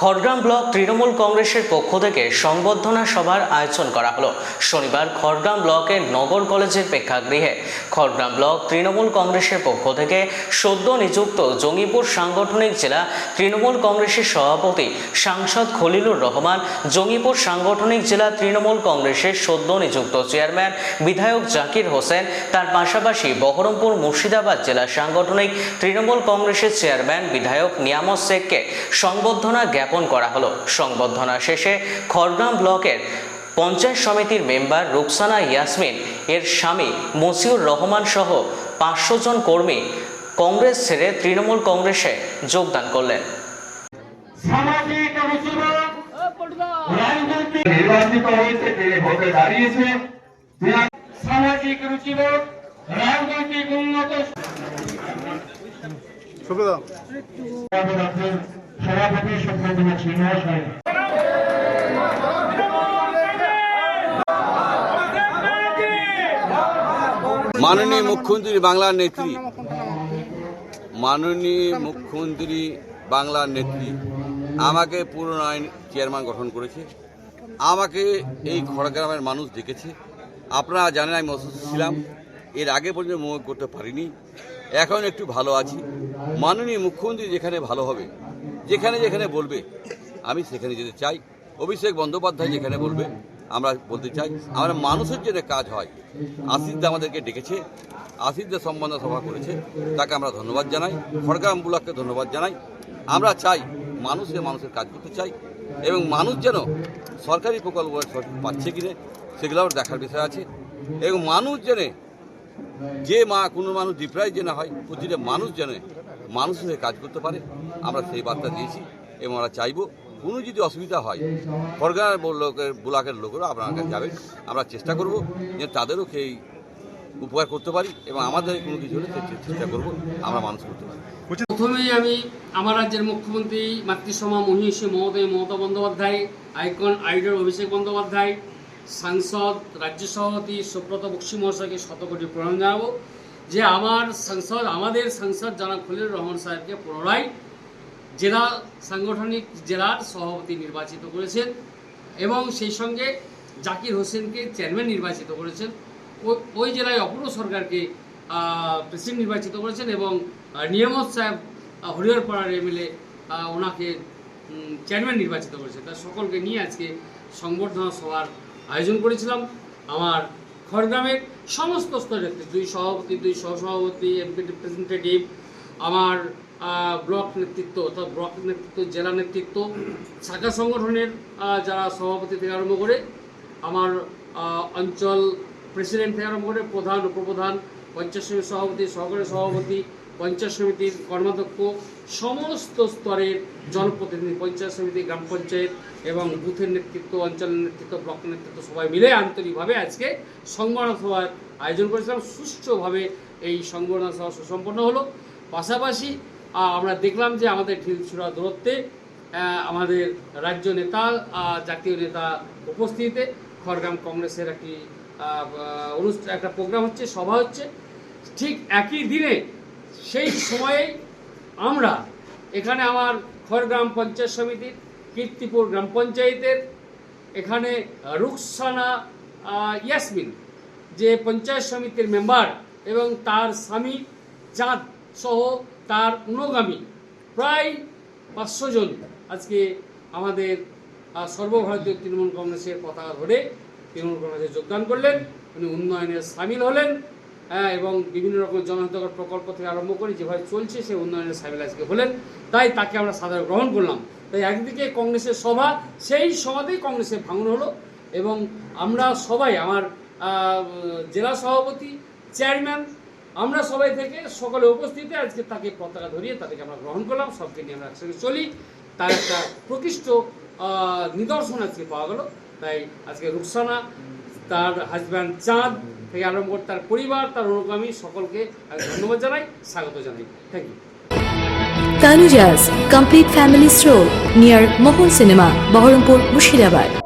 Khargram block Trinamool কংগ্রেসের পক্ষ থেকে সংবর্ধনা সভার আয়োজন করা হলো। শনিবার খড়গ্রাম ব্লকের নগর কলেজের প্রেক্ষাগৃহে। খড়গ্রাম ব্লক তৃণমূল কংগ্রেসের পক্ষ থেকে সদ্য নিযুক্ত জঙ্গিপুর সাংগঠনিক জেলা তৃণমূল কংগ্রেসের সভাপতি সাংসদ খলিলুর রহমান, জঙ্গিপুর সাংগঠনিক জেলা তৃণমূল কংগ্রেসের সদ্য নিযুক্ত চেয়ারম্যান বিধায়ক জাকির হোসেন, তার পাশাপাশি বহরমপুর মুর্শিদাবাদ জেলা সাংগঠনিক তৃণমূল কংগ্রেসের চেয়ারম্যান বিধায়ক নিয়ামত শেখকে সংবর্ধনা জ্ঞাপন করা হলো। সংবর্ধনা শেষে খড়গ্রাম ব্লকের পঞ্চায়েত সমিতির মেম্বার রুকসানা ইয়াসমিন এর স্বামী মসিউর রহমান সহ পাঁচশো জন কর্মী কংগ্রেস ছেড়ে তৃণমূল কংগ্রেসে যোগদান করলেন। সামাজিক রুচিবোধ রাজনৈতিক উন্নত সভাপতি শ্রীনিবাস রায় মাননীয় মুখ্যমন্ত্রী বাংলার নেত্রী। মাননীয় মুখ্যমন্ত্রী বাংলার নেত্রী, আমাকে পুনরায় চেয়ারম্যান গঠন করেছে। আমাকে এই খড়গ্রামের মানুষ দেখেছে। আপনারা জানেন আমি অসুস্থ ছিলাম। এর আগে পর্যন্ত মুখ করতে পারিনি। এখন একটু ভালো আছি। মাননীয় মুখ্যমন্ত্রী যেখানে ভালো হবে যেখানে যেখানে বলবে, আমি সেখানে যেতে চাই। অভিষেক বন্দ্যোপাধ্যায় যেখানে বলবে, আমরা বলতে চাই। আমরা মানুষের জন্য কাজ হয় আসিফদা আমাদেরকে ডেকেছে আসিফদা সম্বন্ধ সভা করেছে, তাকে আমরা ধন্যবাদ জানাই, খড়গ্রাম ব্লককে ধন্যবাদ জানাই। আমরা চাই মানুষে মানুষের কাজ করতে চাই, এবং মানুষ যেন সরকারি প্রকল্প পাচ্ছে কিনে, সেগুলোও দেখার বিষয় আছে। এবং মানুষ জেনে যে মা কোনো মানুষ ডিপ্রাইজ যেন হয়, প্রতিটা মানুষ যেন মানুষ হয়ে কাজ করতে পারে, আমরা সেই বার্তা দিয়েছি এবং আমরা চাইব কোনো যদি অসুবিধা হয় সরকার লোকের, ব্লকের লোকেরা আপনার কাছে যাবে আমরা চেষ্টা করব যে তাদেরও সেই উপকার করতে পারি এবং আমাদের কোনো কিছু হলে চেষ্টা করব আমরা মানুষ করতে পারি। প্রথমেই আমি আমার রাজ্যের মুখ্যমন্ত্রী মাতৃসমা মহিষী মমতায় মমতা বন্দ্যোপাধ্যায়, আইকন, আইডল অভিষেক বন্দ্যোপাধ্যায়, সাংসদ, রাজ্য সভাপতি সুব্রত বক্সি মহাশয়কে শতকোটি প্রণাম জানাব। যে আমার সাংসদ, আমাদের সাংসদ জনাব খলিল রহমান সাহেবকে পুনরায় জেলা সাংগঠনিক জেলার সভাপতি নির্বাচিত করেছেন এবং সেই সঙ্গে জাকির হোসেনকে চেয়ারম্যান নির্বাচিত করেছেন। ওই জেলায় অপূর্ব সরকারকে প্রেসিডেন্ট নির্বাচিত করেছেন এবং নিয়ামত সাহেব হরিহরপাড়ার এমএলএ ওনাকে চেয়ারম্যান নির্বাচিত করেছে তার সকলকে নিয়ে আজকে সংবর্ধনা সভার আয়োজন করেছিলাম। আমার খড়গ্রামের সমস্ত স্তরের দুই সভাপতি, দুই সহসভাপতি, এমপি রিপ্রেজেন্টেটিভ আমার ব্লক নেতৃত্ব অর্থাৎ ব্লক নেতৃত্ব, জেলা নেতৃত্ব, শাখা সংগঠনের যারা সভাপতি থেকে আরম্ভ করে, আমার অঞ্চল প্রেসিডেন্ট থেকে আরম্ভ করে প্রধান, উপপ্রধান, পঞ্চায়েত সভাপতি, সহকারী সভাপতি পঞ্চায়েত সমিতির কর্মাধ্যক্ষ, সমস্ত স্তরের জনপ্রতিনিধি, পঞ্চায়েত সমিতি, গ্রাম পঞ্চায়েত এবং বুথের নেতৃত্ব, অঞ্চলের নেতৃত্ব, ব্লক নেতৃত্ব সবাই মিলে আন্তরিকভাবে আজকে সংবর্ধনা সভার আয়োজন করেছিলাম। সুষ্ঠুভাবে এই সংবর্ধনা সভা সুসম্পন্ন হলো। পাশাপাশি আমরা দেখলাম যে আমাদের ঢিলছুড়া দূরত্বে আমাদের রাজ্য নেতা জাতীয় নেতা উপস্থিতিতে খড়গ্রাম কংগ্রেসের একটি অনুষ্ঠান, একটা প্রোগ্রাম হচ্ছে, সভা হচ্ছে। ঠিক একই দিনে সেই সময়ে আমরা এখানে আমার খড়গ্রাম পঞ্চায়েত সমিতির, কীর্তিপুর গ্রাম পঞ্চায়েতের, এখানে রুকসানা ইয়াসমিন যে পঞ্চায়েত সমিতির মেম্বার এবং তার স্বামী চাঁদ সহ তার অনুগামী প্রায় পাঁচশো জন আজকে আমাদের সর্বভারতীয় তৃণমূল কংগ্রেসের পতাকা ধরে তৃণমূল কংগ্রেসে যোগদান করলেন। উনি উন্নয়নে সামিল হলেন। হ্যাঁ, এবং বিভিন্ন রকম জনহিতকর প্রকল্প থেকে আরম্ভ করে যেভাবে চলছে সে উন্নয়নের সামিল আজকে হলেন। তাই তাকে আমরা সাদরে গ্রহণ করলাম। তাই একদিকে কংগ্রেসের সভা সেই সভাতেই কংগ্রেসের ভাঙন হলো এবং আমরা সবাই আমার জেলা সভাপতি চেয়ারম্যান আমরা সবাই থেকে সকলে উপস্থিতে আজকে তাকে পতাকা ধরিয়ে তাদেরকে আমরা গ্রহণ করলাম। সবকে নিয়ে আমরা একসঙ্গে চলি। তার একটা প্রকৃষ্ট নিদর্শন আজকে পাওয়া গেল। তাই আজকে রুকসানা তার হাজব্যান্ড চাঁদ থেকে আরম্ভ করে তার পরিবার তার অনুগামী সকলকে ধন্যবাদ জানাই স্বাগত জানাই thank you Tanujas Complete Family Stroll near Mohol Cinema, Baharampur, Mushirabad.